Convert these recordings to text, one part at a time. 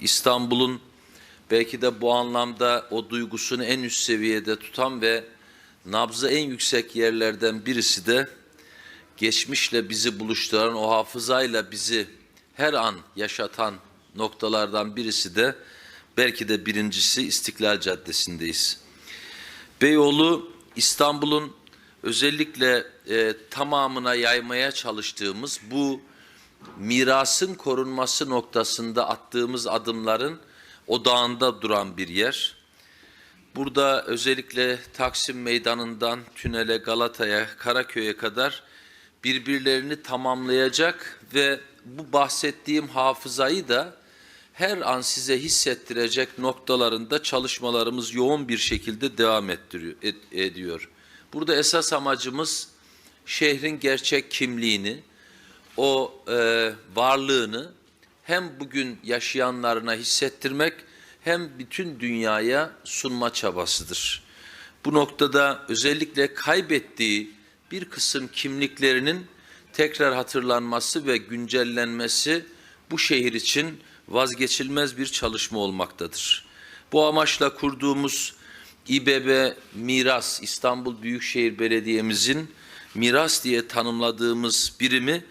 İstanbul'un belki de bu anlamda o duygusunu en üst seviyede tutan ve nabzı en yüksek yerlerden birisi de geçmişle bizi buluşturan, o hafızayla bizi her an yaşatan noktalardan birisi de belki de birincisi İstiklal Caddesi'ndeyiz. Beyoğlu İstanbul'un özellikle e, tamamına yaymaya çalıştığımız bu mirasın korunması noktasında attığımız adımların odağında duran bir yer. Burada özellikle Taksim Meydanı'ndan Tünel'e, Galata'ya, Karaköy'e kadar birbirlerini tamamlayacak ve bu bahsettiğim hafızayı da her an size hissettirecek noktalarında çalışmalarımız yoğun bir şekilde devam ettiriyor, et- ediyor. Burada esas amacımız şehrin gerçek kimliğini, o e, varlığını hem bugün yaşayanlarına hissettirmek hem bütün dünyaya sunma çabasıdır. Bu noktada özellikle kaybettiği bir kısım kimliklerinin tekrar hatırlanması ve güncellenmesi bu şehir için vazgeçilmez bir çalışma olmaktadır. Bu amaçla kurduğumuz İBB Miras İstanbul Büyükşehir Belediye'mizin miras diye tanımladığımız birimi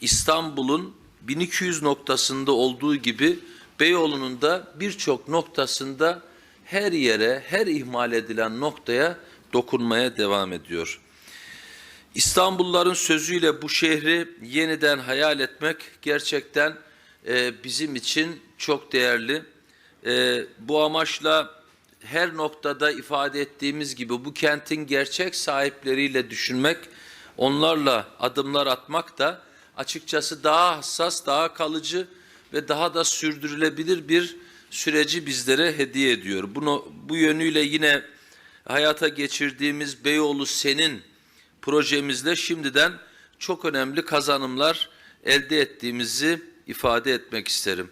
İstanbul'un 1200 noktasında olduğu gibi Beyoğlu'nun da birçok noktasında her yere, her ihmal edilen noktaya dokunmaya devam ediyor. İstanbulluların sözüyle bu şehri yeniden hayal etmek gerçekten e, bizim için çok değerli. E, bu amaçla her noktada ifade ettiğimiz gibi bu kentin gerçek sahipleriyle düşünmek, onlarla adımlar atmak da açıkçası daha hassas, daha kalıcı ve daha da sürdürülebilir bir süreci bizlere hediye ediyor. Bunu bu yönüyle yine hayata geçirdiğimiz Beyoğlu Senin projemizle şimdiden çok önemli kazanımlar elde ettiğimizi ifade etmek isterim.